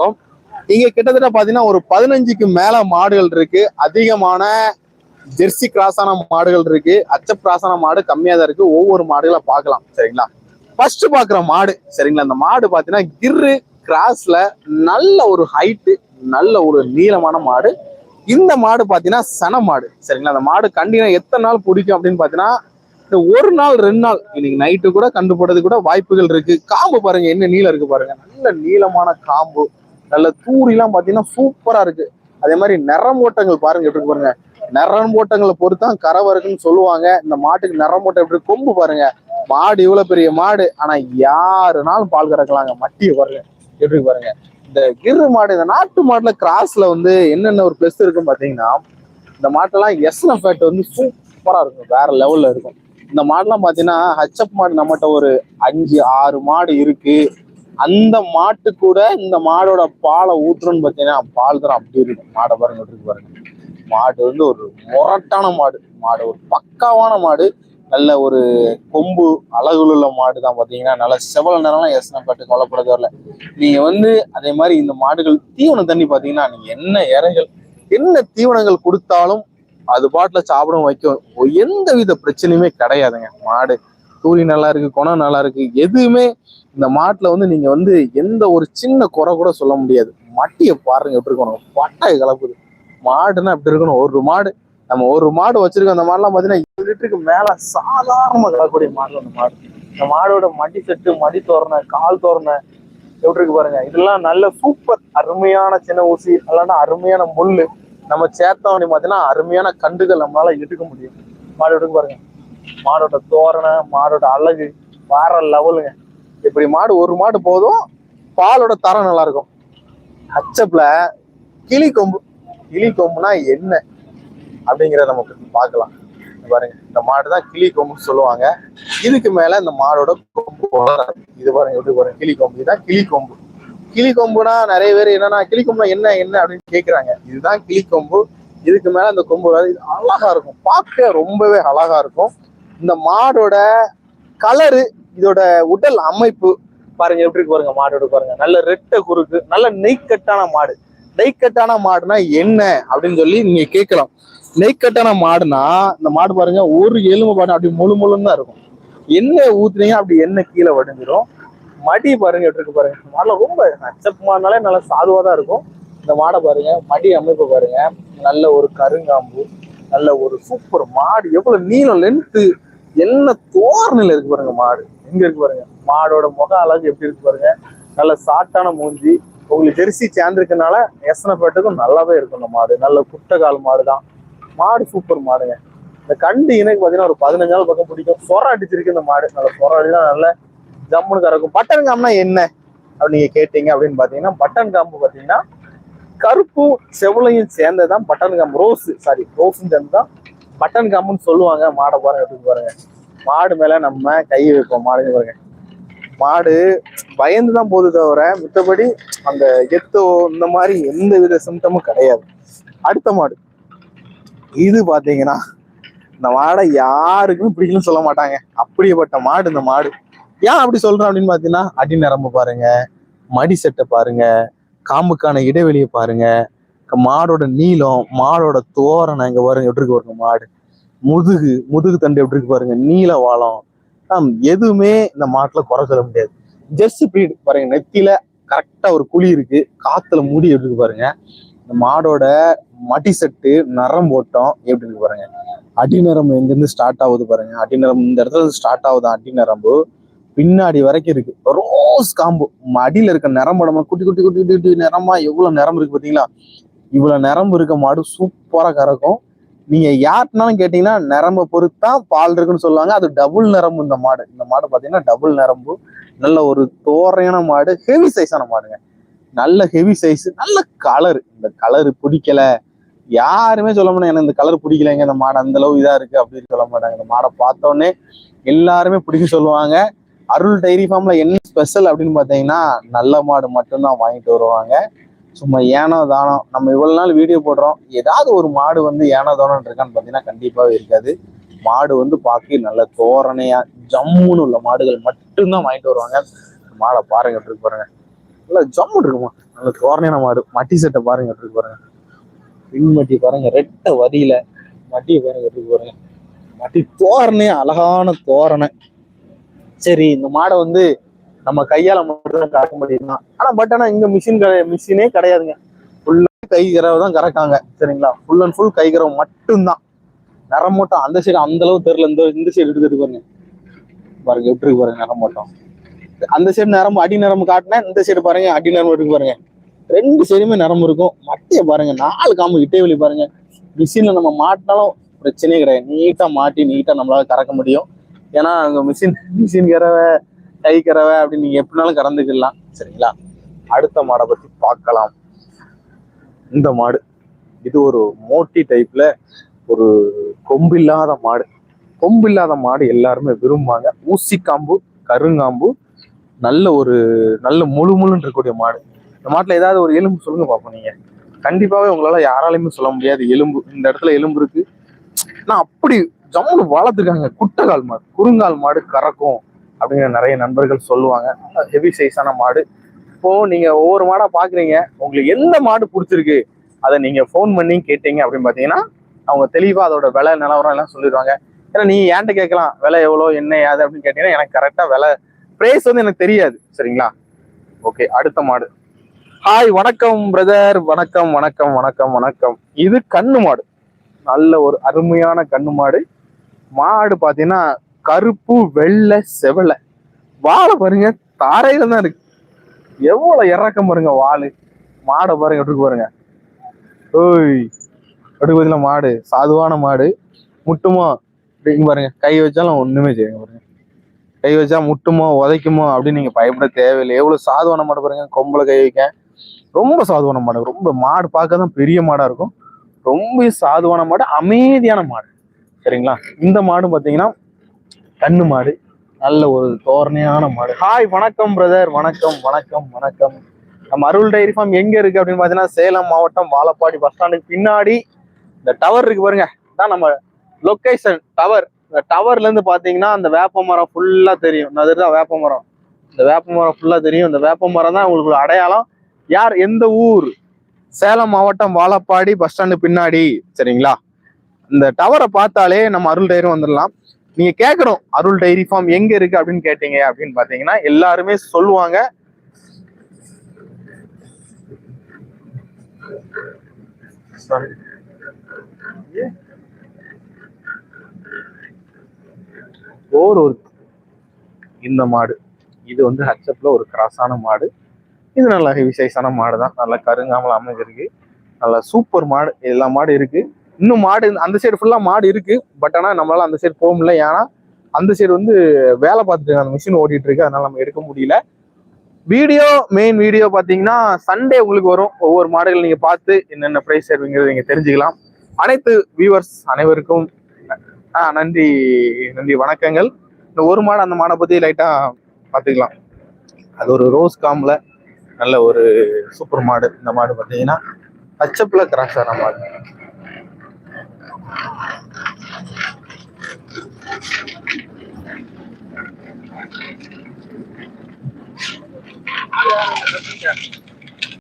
இருக்கோம். இங்க கிட்டத்தட்ட பாத்தீங்கன்னா ஒரு பதினஞ்சுக்கு மேல மாடுகள் இருக்கு. அதிகமான ஜெர்சி கிராஸான மாடுகள் இருக்கு. அச்சப் கிராஸான மாடு கம்மியா தான் இருக்கு. ஒவ்வொரு மாடுகளை பார்க்கலாம். சரிங்களா? ஃபர்ஸ்ட் பாக்குற மாடு சரிங்களா? அந்த மாடு பாத்தீங்கன்னா கிர்ரு கிராஸ்ல நல்ல ஒரு ஹைட்டு நல்ல ஒரு நீளமான மாடு. இந்த மாடு பாத்தீங்கன்னா சன மாடு சரிங்களா? அந்த மாடு கண்டினா எத்தனை நாள் பிடிக்கும் அப்படின்னு பாத்தீங்கன்னா இந்த ஒரு நாள் ரெண்டு நாள் இன்னைக்கு நைட்டு கூட கண்டு போடுறது கூட வாய்ப்புகள் இருக்கு. காம்பு பாருங்க என்ன நீளம் இருக்கு பாருங்க. நல்ல நீளமான காம்பு. நல்ல தூரிலாம் பார்த்தீங்கன்னா சூப்பராக இருக்கு. அதே மாதிரி நிறம் ஓட்டங்கள் பாருங்க எப்படி இருக்கு பாருங்க. நிறமோட்டங்களை பொறுத்தான் கறவை இருக்குன்னு சொல்லுவாங்க. இந்த மாட்டுக்கு நிறம் ஓட்டம் எப்படி கொம்பு பாருங்க. மாடு இவ்வளோ பெரிய மாடு. ஆனால் யாருனாலும் பால் கறக்கலாங்க. மட்டியை பாருங்க. எப்படி பாருங்க. இந்த கிரு மாடு இந்த நாட்டு மாட்டில் கிராஸ்ல வந்து என்னென்ன ஒரு பிளஸ் இருக்குன்னு பார்த்தீங்கன்னா இந்த மாட்டெல்லாம் எஸ்ன ஃபேட் வந்து சூப்பராக இருக்கும். வேற லெவல்ல இருக்கும். இந்த மாடுலாம் பார்த்தீங்கன்னா ஹச்சப் மாடு நம்மகிட்ட ஒரு அஞ்சு ஆறு மாடு இருக்கு. அந்த மாட்டு கூட இந்த மாடோட பாலை ஊத்துறோம்னு பார்த்தீங்கன்னா பால் தரம் அப்படி இருக்கும். மாடை பாருங்க எப்படி இருக்கு பாருங்க. மாடு வந்து ஒரு முரட்டான மாடு. மாடு ஒரு பக்காவான மாடு. நல்ல ஒரு கொம்பு அழகுள்ள மாடு தான் பார்த்தீங்கன்னா நல்ல செவல நேரம்லாம் எஸ்ன பட்டு கவலைப்படவே வரல. நீங்க வந்து அதே மாதிரி இந்த மாடுகள் தீவனம் தண்ணி பார்த்தீங்கன்னா நீங்க என்ன இறைகள் என்ன தீவனங்கள் கொடுத்தாலும் அது பாட்டில் சாப்பிடும் வைக்கும். எந்த வித பிரச்சனையுமே கிடையாதுங்க. மாடு தூரி நல்லா இருக்கு குணம் நல்லா இருக்கு. எதுவுமே இந்த மாட்டுல வந்து நீங்க வந்து எந்த ஒரு சின்ன குறை கூட சொல்ல முடியாது. மட்டியை பாருங்க எப்படி இருக்கணும் பட்டாய் கலப்புது மாடுன்னா எப்படி இருக்கணும்? ஒரு மாடு. நம்ம ஒரு மாடு வச்சிருக்கோம் அந்த மாடுலாம் பாத்தீங்கன்னா இருபது லிட்டருக்கு மேல சாதாரணமா கலக்கூடிய மாடு அந்த மாடு. இந்த மாடோட மடி செட்டு மடி தோரணை கால் தோரணை எப்படி இருக்கு பாருங்க. இதெல்லாம் நல்ல சூப்பர் அருமையான சின்ன ஊசி இல்லைன்னா அருமையான முள்ளு. நம்ம சேர்த்தோம் அப்படின்னு பார்த்தீங்கன்னா அருமையான கண்டுகள் நம்மளால எடுக்க முடியும். மாடு எடுக்க பாருங்க. மாடோட தோரணை மாடோட அழகு வேற லெவலுங்க இப்படி மாடு ஒரு மாடு போதும் பாலோட தரம் நல்லா இருக்கும் அச்சப்ல கிளி கொம்பு. கிளி கொம்புனா என்ன? அப்படிங்கிறத நமக்கு பார்க்கலாம். பாருங்க இந்த மாடு தான் கிளி கொம்புன்னு சொல்லுவாங்க. இதுக்கு மேல இந்த மாடோட கொம்பு இது பாருங்க எப்படி பாருங்க கிளி கொம்பு. இதுதான் கிளி கொம்பு. கிளி கொம்புனா நிறைய பேர் என்னன்னா கிளி கொம்புனா என்ன என்ன அப்படின்னு கேக்குறாங்க. இதுதான் கிளி கொம்பு. இதுக்கு மேல அந்த கொம்பு வராது. இது அழகா இருக்கும். பார்க்க ரொம்பவே அழகா இருக்கும். இந்த மாடோட கலரு இதோட உடல் அமைப்பு பாருங்க எப்படி இருக்கு பாருங்க மாடோட பாருங்க. நல்ல ரெட்டை குறுக்கு நல்ல நெய்க்கட்டான மாடு. நெய்க்கட்டான மாடுனா என்ன அப்படின்னு சொல்லி நீங்க கேட்கலாம். நெய்க்கட்டான மாடுனா இந்த மாடு பாருங்க ஒரு எலும்பு பாடு அப்படி முழு முழுன்னு தான் இருக்கும். என்ன ஊத்துனீங்க அப்படி என்ன கீழே வடிஞ்சிரும். மடி பாருங்க எப்படி இருக்கு பாருங்க. மாடுல ரொம்ப அச்சப் மாடுனாலே நல்லா சாதுவா தான் இருக்கும். இந்த மாடை பாருங்க மடி அமைப்பு பாருங்க. நல்ல ஒரு கருங்காம்பு நல்ல ஒரு சூப்பர் மாடு. எவ்வளவு நீளம் லென்த்து என்ன தோரணையில இருக்கு பாருங்க மாடு. எங்க இருக்கு பாருங்க? மாடோட முக அழகு எப்படி இருக்கு பாருங்க? நல்ல சாட்டான மூஞ்சி. உங்களுக்கு ஜெர்சி சேர்ந்துருக்கனால எசனப்பேட்டுக்கும் நல்லாவே இருக்கும் இந்த மாடு. நல்ல குட்டகால் மாடு தான் மாடு சூப்பர் மாடுங்க. இந்த கண்டு இணைக்கு பார்த்தீங்கன்னா ஒரு பதினஞ்சு நாள் பக்கம் பிடிக்கும். சொர அடிச்சிருக்கு இந்த மாடு. நல்ல சொர அடிதான் நல்ல ஜம்முன்னு கறக்கும். பட்டன் காம்னா என்ன? அப்படின்னு நீங்க கேட்டீங்க அப்படின்னு பாத்தீங்கன்னா பட்டன் காம்பு பாத்தீங்கன்னா கருப்பும் செவலையும் சேர்ந்ததுதான் பட்டன் காம்பு. ரோஸ் சாரி ரோஸும் சேர்ந்துதான் பட்டன் காம்புன்னு சொல்லுவாங்க. மாடை பாருங்க எப்படி பாருங்க. மாடு மேல நம்ம கை வைப்போம். மாடுங்க பாருங்க. மாடு பயந்து தான் போகுது தவிர மித்தபடி அந்த எத்தோ இந்த மாதிரி எந்த வித சிம்டமும் கிடையாது. அடுத்த மாடு. இது பாத்தீங்கன்னா இந்த மாடை யாருக்கும் பிடிக்கலன்னு சொல்ல மாட்டாங்க. அப்படிப்பட்ட மாடு இந்த மாடு. ஏன் அப்படி சொல்றேன் அப்படின்னு பாத்தீங்கன்னா அடி நரம்பு பாருங்க மடி செட்டை பாருங்க காம்புக்கான இடைவெளியை பாருங்க மாடோட நீளம் மாடோட தோரணை இங்க பாருங்க எப்படி இருக்கு பாருங்க மாடு. முதுகு முதுகு தண்டு எப்படி இருக்கு பாருங்க நீல வாழம் எதுவுமே இந்த மாட்டுல குறை சொல்ல முடியாது. ஜெர்சி பிரீடு பாருங்க நெத்தியில கரெக்டா ஒரு குழி இருக்கு காத்துல முடி எப்படி இருக்கு பாருங்க இந்த மாடோட மடி செட்டு நரம் போட்டோம் எப்படி இருக்கு பாருங்க. அடிநரம்பு நரம் எங்கிருந்து ஸ்டார்ட் ஆகுது பாருங்க அடிநரம்பு இந்த இடத்துல ஸ்டார்ட் ஆகுது அடிநரம்பு பின்னாடி வரைக்கும் இருக்கு ரோஸ் காம்பு. அடியில இருக்க நரம்பு குட்டி குட்டி குட்டி குட்டி குட்டி நிறமா எவ்வளவு நரம்பு இருக்கு பாத்தீங்களா? இவ்வளோ நரம்பு இருக்க மாடு சூப்பராக கறக்கும். நீங்கள் யார்கிட்டனாலும் கேட்டிங்கன்னா நரம்பை பொறுத்தா பால் இருக்குன்னு சொல்லுவாங்க. அது டபுள் நரம்பு இந்த மாடு. இந்த மாடு பார்த்தீங்கன்னா டபுள் நரம்பு. நல்ல ஒரு தோரையான மாடு. ஹெவி சைஸான மாடுங்க. நல்ல ஹெவி சைஸ் நல்ல கலர் இந்த கலர் பிடிக்கல. யாருமே சொல்ல மாட்டாங்க எனக்கு இந்த கலர் பிடிக்கலைங்க. இந்த மாடு அந்த அளவு இதாக இருக்கு. அப்படின்னு சொல்ல மாட்டாங்க. இந்த மாடை பார்த்தோன்னே எல்லாருமே பிடிக்க சொல்லுவாங்க. அருள் டைரி ஃபார்ம்ல என்ன ஸ்பெஷல் அப்படின்னு பார்த்தீங்கன்னா நல்ல மாடு மட்டும்தான் வாங்கிட்டு வருவாங்க. சும்மா ஏனோ தானோ நம்ம இவ்வளவு நாள் வீடியோ போடுறோம். ஏதாவது ஒரு மாடு வந்து ஏனோ தானோ இருக்கான்னு பார்த்தீங்கன்னா கண்டிப்பாவே இருக்காது. மாடு வந்து பார்க்க நல்ல தோரணையா ஜம்முன்னு உள்ள மாடுகள் மட்டும்தான் வாங்கிட்டு வருவாங்க. மாடை பாருங்க இருக்கு பாருங்க. நல்லா ஜம்மு இருக்குமா? நல்ல தோரணையான மாடு. மட்டி சட்டை பாருங்க இருக்கு பாருங்க. பின் மட்டி பாருங்க ரெட்டை வரியில மட்டியை பாருங்க இருக்கு பாருங்க. மட்டி தோரணையா அழகான தோரணை. சரி இந்த மாடை வந்து நம்ம கையால மட்டும் கறக்க முடியுமா? ஆனா பட் ஆனா இங்க மிஷின் மிஷினே கிடையாதுங்க. ஃபுல்லா கை கறவை தான் கறக்காங்க சரிங்களா? ஃபுல் அண்ட் ஃபுல் கை கறவை மட்டும்தான். நிறம் மட்டும் அந்த சைடு அந்த அளவு தெரியல. இந்த இந்த சைடு எடுத்துட்டு பாருங்க. பாருங்க எப்படி இருக்கு பாருங்க நிறம் மட்டும். அந்த சைடு நரம்பு அடி நரம்பு காட்டினா இந்த சைடு பாருங்க அடி நரம்பு இருக்கு பாருங்க. ரெண்டு சைடுமே நரம்பு இருக்கும். மட்டையை பாருங்க நாலு காம்பு இட்டே வழி பாருங்க. மிஷின்ல நம்ம மாட்டினாலும் பிரச்சனையே கிடையாது. நீட்டா மாட்டி நீட்டா நம்மளால கறக்க முடியும். ஏன்னா அங்க மிஷின் மிஷின் கறவை கை கறவை அப்படின்னு நீங்க எப்படினாலும் கறந்துக்கலாம் சரிங்களா? அடுத்த மாடை பத்தி பார்க்கலாம். இந்த மாடு இது ஒரு மோட்டி டைப்ல ஒரு கொம்பில்லாத மாடு. கொம்பில்லாத மாடு எல்லாருமே விரும்புவாங்க. ஊசி காம்பு கருங்காம்பு நல்ல ஒரு நல்ல முழு முழுன்னு இருக்கக்கூடிய மாடு. இந்த மாட்டுல ஏதாவது ஒரு எலும்பு சொல்லுங்க பாப்போம் நீங்க. கண்டிப்பாவே உங்களால யாராலையுமே சொல்ல முடியாது. எலும்பு இந்த இடத்துல எலும்பு இருக்கு. நான் அப்படி ஜம்முன்னு வளர்த்துருக்காங்க. குட்டகால் மாடு குறுங்கால் மாடு கறக்கும். அப்படிங்கிற நிறைய நண்பர்கள் சொல்லுவாங்க. ஹெவி சைஸான மாடு. இப்போ நீங்க ஒவ்வொரு மாடா பாக்குறீங்க. உங்களுக்கு எந்த மாடு பிடிச்சிருக்கு? அதை நீங்க ஃபோன் பண்ணி கேட்டீங்க அப்படின்னு பாத்தீங்கன்னா அவங்க தெளிவா அதோட விலை நிலவரம் எல்லாம் சொல்லிடுவாங்க. ஏன்னா நீ ஏன்ட்ட கேட்கலாம்? விலை எவ்வளோ என்ன ஏது அப்படின்னு கேட்டீங்கன்னா எனக்கு கரெக்டா விலை பிரைஸ் வந்து எனக்கு தெரியாது. சரிங்களா? ஓகே அடுத்த மாடு. ஹாய் வணக்கம் பிரதர் வணக்கம் வணக்கம் வணக்கம் வணக்கம். இது கண்ணு மாடு. நல்ல ஒரு அருமையான கண்ணு மாடு. மாடு பாத்தீங்கன்னா கருப்பு வெள்ளை செவலை. வாழை பாருங்க தாரையில தான் இருக்கு. எவ்வளவு இறக்கம் பாருங்க வாழு மாடை பாருங்க எப்படி பாருங்க. ஓய் எப்படி பாத்தீங்களா மாடு? சாதுவான மாடு. முட்டுமா? இங்க பாருங்க கை வச்சாலும் ஒண்ணுமே செய்யுங்க பாருங்க. கை வச்சா முட்டுமோ உதைக்குமோ அப்படின்னு நீங்க பயப்பட தேவையில்லை. எவ்வளவு சாதுவான மாடு பாருங்க கொம்பளை கை வைக்க ரொம்ப சாதுவான மாடு. ரொம்ப மாடு பார்க்க தான் பெரிய மாடா இருக்கும். ரொம்ப சாதுவான மாடு அமைதியான மாடு. சரிங்களா? இந்த மாடு பாத்தீங்கன்னா கண்ணு மாடு. நல்ல ஒரு தோரணையான மாடு. ஹாய் வணக்கம் பிரதர் வணக்கம் வணக்கம் வணக்கம். நம்ம அருள் டைரி ஃபார்ம் எங்க இருக்கு அப்படின்னு பாத்தீங்கன்னா சேலம் மாவட்டம் வாழப்பாடி பஸ் ஸ்டாண்டுக்கு பின்னாடி இந்த டவர் இருக்கு பாருங்க. தான் நம்ம லொக்கேஷன் டவர் இந்த டவர்ல இருந்து பாத்தீங்கன்னா அந்த வேப்ப மரம் ஃபுல்லா தெரியும். அதுதான் வேப்ப மரம். இந்த வேப்ப மரம் ஃபுல்லா தெரியும். இந்த வேப்ப மரம் தான் உங்களுக்கு அடையாளம். யார்? எந்த ஊர்? சேலம் மாவட்டம் வாழப்பாடி பஸ் ஸ்டாண்டு பின்னாடி. சரிங்களா? இந்த டவரை பார்த்தாலே நம்ம அருள் டைரும் வந்துடலாம். நீங்க கேட்கணும் அருள் டைரி ஃபார்ம் எங்க இருக்கு அப்படின்னு கேட்டீங்க அப்படின்னு பாத்தீங்கன்னா எல்லாருமே சொல்லுவாங்க. ஓர் ஒரு இந்த மாடு. இது வந்து ஹச்சப்ல ஒரு கிராஸான மாடு. இது நல்ல ஹெவி சைஸான மாடு தான் நல்லா கருங்காமல் அமைஞ்சிருக்கு. நல்ல சூப்பர் மாடு. எல்லா மாடு இருக்கு. இன்னும் மாடு அந்த சைடு ஃபுல்லாக மாடு இருக்கு. பட் ஆனால் நம்மளால அந்த சைடு போக முடியல. ஏன்னா அந்த சைடு வந்து வேலை பார்த்துட்டு அந்த மிஷின் ஓடிட்டு இருக்கு. அதனால நம்ம எடுக்க முடியல. வீடியோ மெயின் வீடியோ பார்த்தீங்கன்னா சண்டே உங்களுக்கு வரும். ஒவ்வொரு மாடுகள் நீங்க பார்த்து என்னென்ன ப்ரைஸ் சேருவீங்கிறது நீங்க தெரிஞ்சுக்கலாம். அனைத்து வியூவர்ஸ் அனைவருக்கும் ஆ நன்றி நன்றி வணக்கங்கள். இந்த ஒரு மாடு அந்த மாடை பத்தி லைட்டா பாத்துக்கலாம் அது ஒரு ரோஸ் காம்ல நல்ல ஒரு சூப்பர் மாடு. இந்த மாடு பார்த்தீங்கன்னா பச்சைப்புல கிராஸ் ஆன மாடு. Yeah.